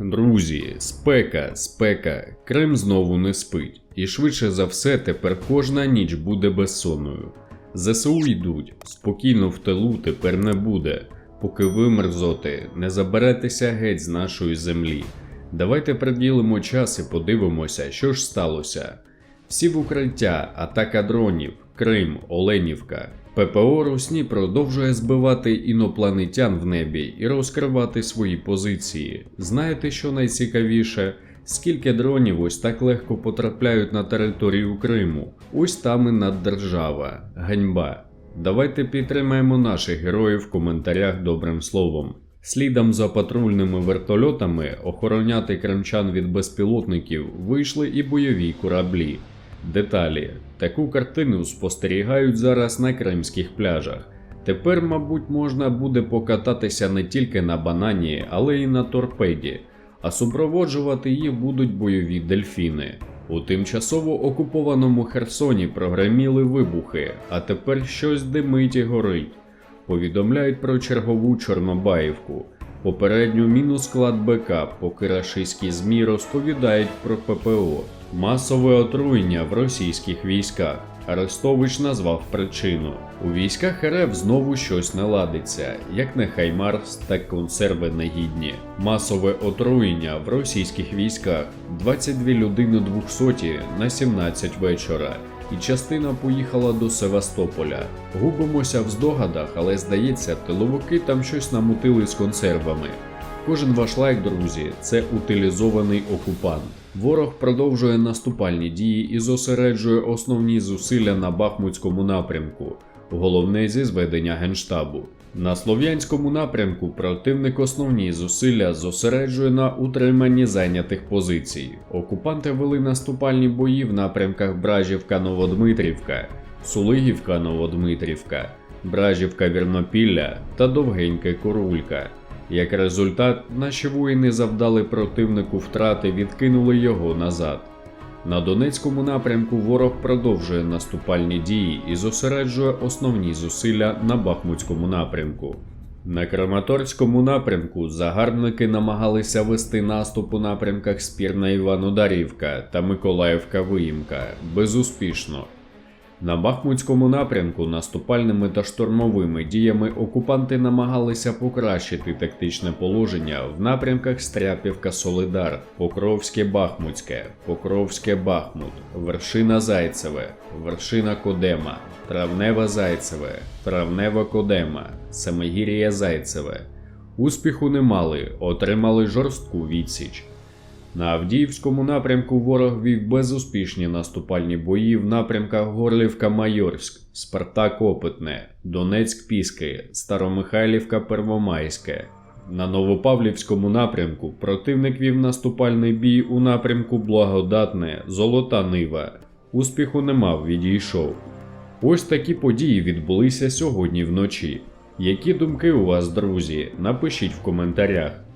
Друзі, спека, спека, Крим знову не спить, і швидше за все тепер кожна ніч буде безсонною. ЗСУ йдуть, спокійно в тилу тепер не буде, поки ви, мерзоти, не заберетеся геть з нашої землі. Давайте приділимо час і подивимося, що ж сталося. Всі в укриття, атака дронів, Крим, Оленівка. ППО Русні продовжує збивати інопланетян в небі і розкривати свої позиції. Знаєте, що найцікавіше? Скільки дронів ось так легко потрапляють на територію Криму? Ось там і наддержава. Ганьба. Давайте підтримаємо наших героїв в коментарях добрим словом. Слідом за патрульними вертольотами охороняти кримчан від безпілотників вийшли і бойові кораблі. Деталі. Таку картину спостерігають зараз на кримських пляжах. Тепер, мабуть, можна буде покататися не тільки на банані, але й на торпеді, а супроводжувати їх будуть бойові дельфіни. У тимчасово окупованому Херсоні прогреміли вибухи, а тепер щось димить і горить. Повідомляють про чергову Чорнобаївку. Попередню мінус склад БК, поки рашистські ЗМІ розповідають про ППО. Масове отруєння в російських військах. Арестович назвав причину. У військах РФ знову щось не ладиться, як не Хаймарс, так консерви негідні. Масове отруєння в російських військах 22 людини 200 на 17 вечора. І частина поїхала до Севастополя. Губимося в здогадах, але здається, тиловики там щось намутили з консервами. Кожен ваш лайк, друзі, це утилізований окупант. Ворог продовжує наступальні дії і зосереджує основні зусилля на Бахмутському напрямку, головне зі зведення генштабу. На слов'янському напрямку противник основні зусилля зосереджує на утриманні зайнятих позицій. Окупанти вели наступальні бої в напрямках Бражівка-Новодмитрівка, Сулигівка-Новодмитрівка, Бражівка-Вірнопілля та Довгеньке Корулька. Як результат, наші воїни завдали противнику втрати, відкинули його назад. На Донецькому напрямку ворог продовжує наступальні дії і зосереджує основні зусилля на Бахмутському напрямку. На Краматорському напрямку загарбники намагалися вести наступ у напрямках Спірна Іванодарівка та Миколаївка-Виїмка безуспішно. На Бахмутському напрямку наступальними та штурмовими діями окупанти намагалися покращити тактичне положення в напрямках Стряпівка Солидар, Покровське Бахмутське, Покровське Бахмут, Вершина Зайцеве, Вершина Кодема, Травнева Зайцеве, Травнева Кодема, Самогір'я Зайцеве. Успіху не мали, отримали жорстку відсіч. На Авдіївському напрямку ворог вів безуспішні наступальні бої в напрямках Горлівка-Майорськ, Спартак-Опитне, Донецьк-Піски, Старомихайлівка-Первомайське. На Новопавлівському напрямку противник вів наступальний бій у напрямку Благодатне, Золота Нива. Успіху не мав, відійшов. Ось такі події відбулися сьогодні вночі. Які думки у вас, друзі? Напишіть в коментарях.